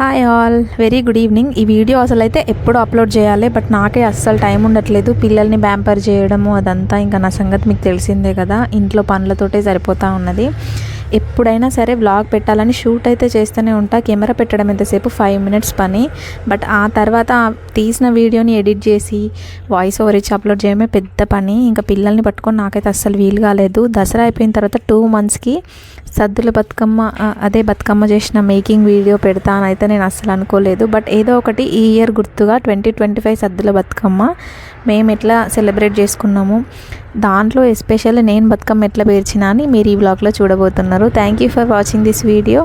Hi all very good evening ఈ video అసలు అయితే ఎప్పుడు అప్లోడ్ చేయాలి బట్ నాకే అస్సలు టైం ఉండట్లేదు. పిల్లల్ని బ్యాంపర్ చేయడము అదంతా ఇంకా నా సంగతి మీకు తెలిసిందే కదా. ఇంట్లో పనులతోటే సరిపోతూ ఉన్నది. ఎప్పుడైనా సరే వ్లాగ్ పెట్టాలని షూట్ అయితే చేస్తూనే ఉంటా. కెమెరా పెట్టడం ఎంతసేపు? ఫైవ్ మినిట్స్ పని. బట్ ఆ తర్వాత తీసిన వీడియోని ఎడిట్ చేసి వాయిస్ ఓవర్ ఇచ్చి అప్లోడ్ చేయడమే పెద్ద పని. ఇంకా పిల్లల్ని పట్టుకొని నాకైతే అస్సలు వీలు కాలేదు. దసరా అయిపోయిన తర్వాత టూ మంత్స్కి సద్దుల బతుకమ్మ అదే బతుకమ్మ చేసిన మేకింగ్ వీడియో పెడతానైతే నేను అస్సలు అనుకోలేదు. బట్ ఏదో ఒకటి ఈ ఇయర్ గుర్తుగా twenty twenty five Saddula Bathukamma మేము ఎట్లా సెలబ్రేట్ చేసుకున్నాము? దాంట్లో ఎస్పెషల్లీ నేను బతుకమ్మ ఎట్లా పేర్చినా అని మీరు ఈ బ్లాగ్లో చూడబోతున్నారు. Thank you for watching this video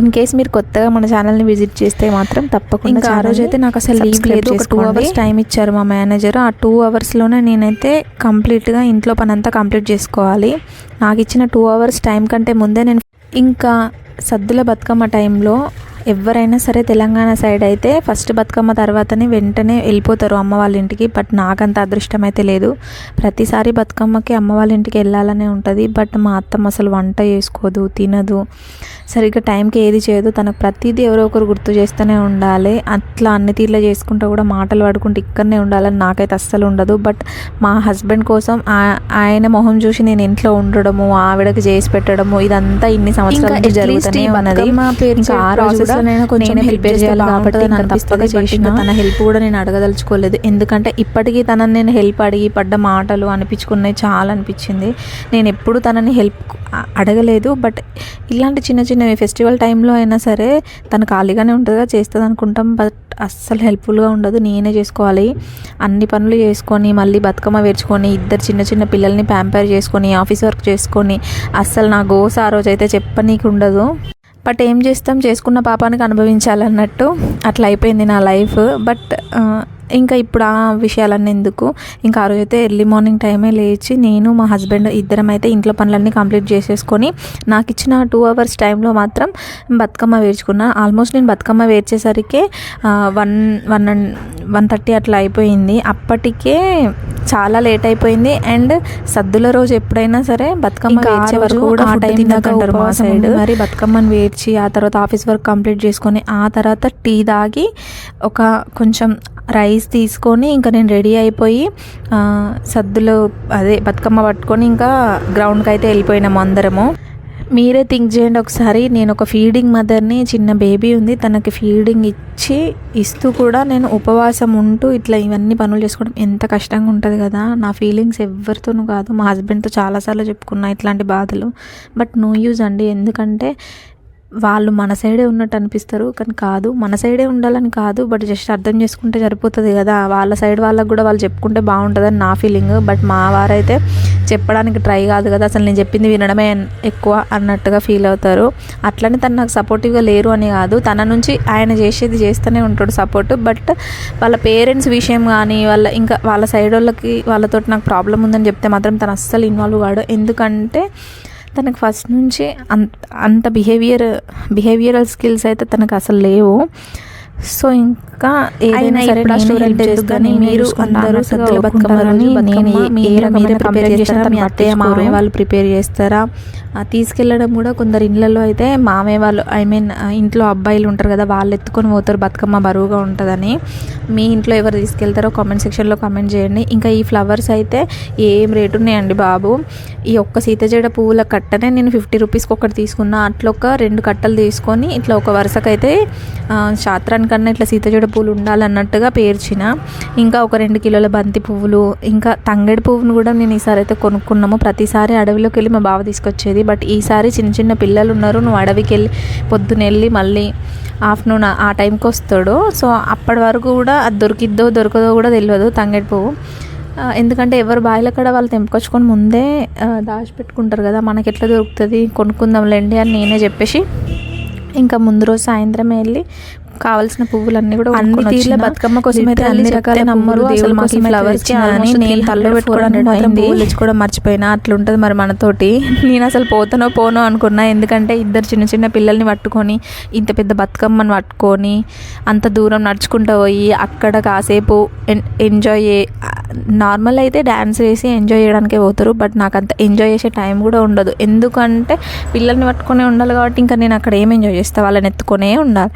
in case మీరు కొత్తగా మన ఛానల్ని విజిట్ చేస్తే మాత్రం తప్పకుండా ఇంకా ఆ రోజు అయితే నాకు అసలు లీవ్ లేదు. ఒక two hours టైం ఇచ్చారు మా మేనేజర్ ఆ టూ అవర్స్లోనే నేనైతే కంప్లీట్గా ఇంట్లో పని అంతా కంప్లీట్ చేసుకోవాలి. నాకు ఇచ్చిన టూ అవర్స్ టైం కంటే ముందే నేను ఇంకా సద్దుల బతుకమ్మ టైంలో ఎవరైనా సరే తెలంగాణ సైడ్ అయితే ఫస్ట్ బతుకమ్మ తర్వాతనే వెంటనే వెళ్ళిపోతారు అమ్మ వాళ్ళ ఇంటికి బట్ నాకంత అదృష్టం అయితే లేదు. ప్రతిసారి బతుకమ్మకి అమ్మ వాళ్ళ ఇంటికి వెళ్ళాలనే ఉంటుంది బట్ మా అత్తమ్మ అసలు వంట చేసుకోదు తినదు. సరిగ్గా టైంకి ఏది చేయదు తనకు ప్రతిదీ ఎవరో ఒకరు గుర్తు చేస్తూనే ఉండాలి. అట్లా అన్ని తీర్లా చేసుకుంటూ కూడా మాటలు పడుకుంటూ ఇక్కడనే ఉండాలని నాకైతే అస్సలు ఉండదు. బట్ మా హస్బెండ్ కోసం ఆ- ఆయన మొహం చూసి నేను ఇంట్లో ఉండడము ఆవిడకి చేసి పెట్టడము ఇదంతా ఇన్ని సంవత్సరాల జరుగుతూనే ఉన్నది. బతుకమ్మ పేర్చే ఇంకా ఆ లో నేను హెల్ప్ చేయాలి కాబట్టి. తప్పక But చేసిన తన హెల్ప్ కూడా నేను అడగదలుచుకోలేదు. ఎందుకంటే ఇప్పటికీ తనని నేను హెల్ప్ అడిగి పడ్డ మాటలు అనిపించుకున్నాయి చాలా అనిపించింది. నేను ఎప్పుడు తనని హెల్ప్ అడగలేదు. బట్ ఇలాంటి చిన్న చిన్నవి ఫెస్టివల్ టైంలో అయినా సరే తను ఖాళీగానే ఉంటుందిగా చేస్తుంది అనుకుంటాం బట్ అస్సలు హెల్ప్ఫుల్గా ఉండదు. నేనే చేసుకోవాలి. అన్ని పనులు చేసుకొని మళ్ళీ బతుకమ్మ వేర్చుకొని ఇద్దరు చిన్న చిన్న పిల్లల్ని ప్యాంపర్ చేసుకొని ఆఫీస్ వర్క్ చేసుకొని అస్సలు నా గోస ఆ రోజు అయితే చెప్పనీకి ఉండదు బట్ ఏం చేస్తాం? చేసుకున్న పాపానికి అనుభవించాలన్నట్టు. అట్లా అయిపోయింది నా లైఫ్. బట్ ఇంకా ఇప్పుడు ఆ విషయాలన్నీ ఎందుకు? ఇంకా ఆ రోజు అయితే ఎర్లీ మార్నింగ్ టైమే లేచి నేను మా హస్బెండ్ ఇద్దరం అయితే ఇంట్లో పనులన్నీ కంప్లీట్ చేసేసుకొని నాకు ఇచ్చిన టూ అవర్స్ టైంలో మాత్రం బతుకమ్మ వేర్చుకున్నా. ఆల్మోస్ట్ నేను Bathukamma వేర్చేసరికి one one and one thirty అట్లా అయిపోయింది. అప్పటికే చాలా లేట్ అయిపోయింది. అండ్ సద్దుల రోజు ఎప్పుడైనా సరే బతుకమ్మ వేర్చే వరకు కూడా ఆ తినకంటారు దాకా మా ఉపవాసం సైడ్. మరి బతుకమ్మని వేర్చి ఆ తర్వాత ఆఫీస్ వర్క్ కంప్లీట్ చేసుకొని ఆ తర్వాత టీ తాగి ఒక కొంచెం రైస్ తీసుకొని ఇంకా నేను రెడీ అయిపోయి సద్దులు అదే బతుకమ్మ పట్టుకొని ఇంకా గ్రౌండ్కి అయితే వెళ్ళిపోయినాము అందరము. మీరే థింక్ చేయండి ఒకసారి. నేను ఒక ఫీడింగ్ మదర్ని చిన్న బేబీ ఉంది తనకి ఫీడింగ్ ఇచ్చి ఇస్తూ కూడా నేను ఉపవాసం ఉంటూ ఇట్లా ఇవన్నీ పనులు చేసుకోవడం ఎంత కష్టంగా ఉంటుంది కదా. నా ఫీలింగ్స్ ఎవరితోనూ కాదు. మా హస్బెండ్తో చాలాసార్లు చెప్పుకున్నా ఇట్లాంటి బాధలు. బట్ నో యూజ్ అండి. ఎందుకంటే వాళ్ళు మన సైడే ఉన్నట్టు అనిపిస్తారు. కానీ కాదు మన సైడే ఉండాలని కాదు బట్ జస్ట్ అర్థం చేసుకుంటే సరిపోతుంది కదా. వాళ్ళ సైడ్ వాళ్ళకు కూడా వాళ్ళు చెప్పుకుంటే బాగుంటుందని నా ఫీలింగ్ బట్ మా వారైతే చెప్పడానికి ట్రై కాదు కదా. అసలు నేను చెప్పింది వినడమే ఎక్కువ అన్నట్టుగా ఫీల్ అవుతారు. అట్లనే తను నాకు సపోర్టివ్గా లేరు అని కాదు. తన నుంచి ఆయన చేసేది చేస్తూనే ఉంటాడు సపోర్ట్ బట్ వాళ్ళ పేరెంట్స్ విషయం కానీ వాళ్ళ ఇంకా వాళ్ళ సైడ్ వాళ్ళకి వాళ్ళతో నాకు ప్రాబ్లం ఉందని చెప్తే మాత్రం తను అస్సలు ఇన్వాల్వ్ కాడు. ఎందుకంటే తనకు ఫస్ట్ నుంచి అంత అంత బిహేవియర్ బిహేవియరల్ స్కిల్స్ అయితే తనకు అసలు లేవు. సో ఇంకా ఏదైనా సరే చేస్తాను. కానీ మీరు అందరూ అన్నట్టుగా సద్దుల బతుకమ్మ ఒప్పుకుంటారని రోజు నేను ఏ రకమైన ప్రిపేర్ చేస్తారో? మీ అత్తయ్య మామయ్య. వాళ్ళు ప్రిపేర్ చేస్తారా? తీసుకెళ్ళడం కూడా కొందరు ఇళ్ళల్లో అయితే మామయ్య వాళ్ళు ఐ మీన్ ఇంట్లో అబ్బాయిలు ఉంటారు కదా వాళ్ళు ఎత్తుకొని పోతారు బతుకమ్మ బరువుగా ఉంటుందని. మీ ఇంట్లో ఎవరు తీసుకెళ్తారో కామెంట్ సెక్షన్లో కామెంట్ చేయండి. ఇంకా ఈ ఫ్లవర్స్ అయితే ఏం రేటు ఉన్నాయండి బాబు? ఈ ఒక్క సీతజడ పువ్వుల కట్టనే నేను ఫిఫ్టీ రూపీస్కి ఒకటి తీసుకున్నా. అట్లా ఒక రెండు కట్టలు తీసుకొని ఇట్లా ఒక వరుసకైతే ఆ, దానికన్నా ఇట్లా సీతజడ పూలు ఉండాలన్నట్టుగా పేర్చిన. ఇంకా ఒక రెండు కిలోల బంతి పువ్వులు ఇంకా తంగడి పువ్వును కూడా నేను ఈసారి అయితే కొనుక్కున్నాము. ప్రతిసారి అడవిలోకి వెళ్ళి మా బావ తీసుకొచ్చేది. బట్ ఈసారి చిన్న చిన్న పిల్లలు ఉన్నారు. నువ్వు అడవికి వెళ్ళి పొద్దున వెళ్ళి మళ్ళీ ఆఫ్టర్నూన్ ఆ టైంకి వస్తాడు. సో అప్పటి వరకు కూడా అది దొరికిద్దో దొరకదో కూడా తెలియదు తంగడి పువ్వు. ఎందుకంటే ఎవరు బాయిల కడ వాళ్ళు తెంపుకొచ్చుకొని ముందే దాచిపెట్టుకుంటారు కదా మనకి ఎట్లా దొరుకుతుంది కొనుక్కుందాంలేండి అని నేనే చెప్పేసి ఇంకా ముందు రోజు సాయంత్రం వెళ్ళి కావాల్సిన పువ్వులన్నీ కూడా అన్ని తీర్ల. బతుకమ్మ కోసం అయితే అన్ని రకాల నమ్మరు దేవుడి కోసం ఫ్లవర్స్ అని నేను 300, తల్లో పెట్టుకోవడానికి 400 మాత్రం. పువ్వులు తెచ్చుకోవడం మర్చిపోయినా అట్లుంటుంది మరి మనతోటి నేను అసలు పోతానో పోనో అనుకున్నా ఎందుకంటే ఇద్దరు చిన్న చిన్న పిల్లల్ని పట్టుకొని ఇంత పెద్ద బతుకమ్మని పట్టుకొని అంత దూరం నడుచుకుంటూ పోయి అక్కడ కాసేపు ఎంజాయ్ నార్మల్ అయితే డ్యాన్స్ వేసి ఎంజాయ్ చేయడానికే పోతారు బట్ నాకు అంత ఎంజాయ్ చేసే టైం కూడా ఉండదు. ఎందుకంటే పిల్లల్ని పట్టుకునే ఉండాలి కాబట్టి ఇంకా నేను అక్కడ ఏం ఎంజాయ్ చేస్తా? వాళ్ళని ఎత్తుకొనే ఉండాలి.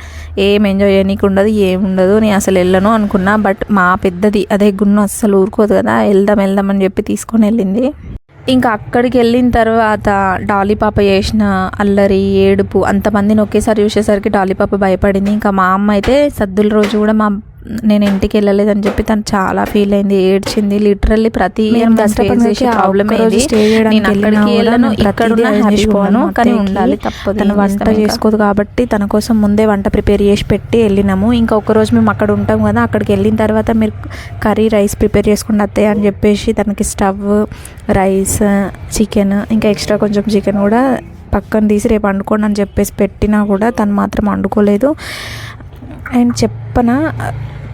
ఏం ఎంజాయ్ చేయనీకి ఉండదు ఏం ఉండదు. నేను అసలు వెళ్ళను అనుకున్నా బట్ మా పెద్దది అదే గున్ను అస్సలు ఊరుకోదు కదా వెళ్దాం వెళ్దాం అని చెప్పి తీసుకొని వెళ్ళింది. ఇంకా అక్కడికి వెళ్ళిన తర్వాత డాలీ పాప చేసిన అల్లరి ఏడుపు అంతమందిని ఒకేసారి చూసేసరికి డాలీ పాప భయపడింది. ఇంకా మా అమ్మ అయితే సద్దుల రోజు కూడా మా నేను ఇంటికి వెళ్ళలేదని చెప్పి తను చాలా ఫీల్ అయింది ఏడ్చింది. లిటరల్లీ ప్రతి ప్రాబ్లమ్ నేను అక్కడికి వెళ్ళను ఇక్కడ కానీ ఉండాలి తప్పదు తను వంట. చేసుకోదు కాబట్టి తన కోసం ముందే వంట ప్రిపేర్ చేసి పెట్టి వెళ్ళినాము. ఇంకా ఒక రోజు మేము అక్కడ ఉంటాం కదా అక్కడికి వెళ్ళిన తర్వాత మీరు కర్రీ రైస్ ప్రిపేర్ చేసుకుని అత్తయ్య అని చెప్పేసి తనకి స్టవ్ రైస్ చికెన్ ఇంకా ఎక్స్ట్రా కొంచెం చికెన్ కూడా పక్కన తీసి రేపు వండుకోండి అని చెప్పేసి పెట్టినా కూడా తను మాత్రం వండుకోలేదు. అండ్ చెప్పన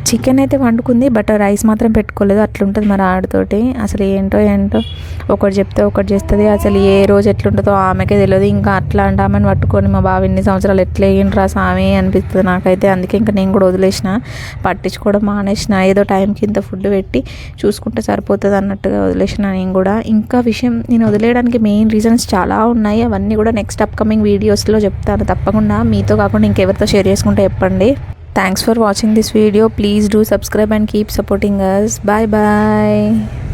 చికెన్ అయితే వండుకుంది బట్ రైస్ మాత్రం పెట్టుకోలేదు. అట్లుంటుంది మరి ఆడితోటి. అసలు ఏంటో ఏంటో ఒకటి చెప్తే ఒకటి చేస్తుంది. అసలు ఏ రోజు ఎట్లుంటుందో ఆమెకే తెలియదు. ఇంకా అట్లా అంటే ఆమెను పట్టుకొని మా బావ ఇన్ని సంవత్సరాలు ఎట్లా వేయండిరా సామి అనిపిస్తుంది నాకైతే. అందుకే ఇంకా నేను కూడా వదిలేసిన. పట్టించుకోవడం మానేసిన. ఏదో టైంకి ఇంత ఫుడ్ పెట్టి చూసుకుంటే సరిపోతుంది అన్నట్టుగా వదిలేసిన నేను కూడా. ఇంకా విషయం నేను వదిలేయడానికి మెయిన్ రీజన్స్ చాలా ఉన్నాయి. అవన్నీ కూడా నెక్స్ట్ అప్కమింగ్ వీడియోస్లో చెప్తాను తప్పకుండా. మీతో కాకుండా ఇంకెవరితో షేర్ చేసుకుంటే చెప్పండి. Thanks for watching this video. Please do subscribe and keep supporting us. Bye bye.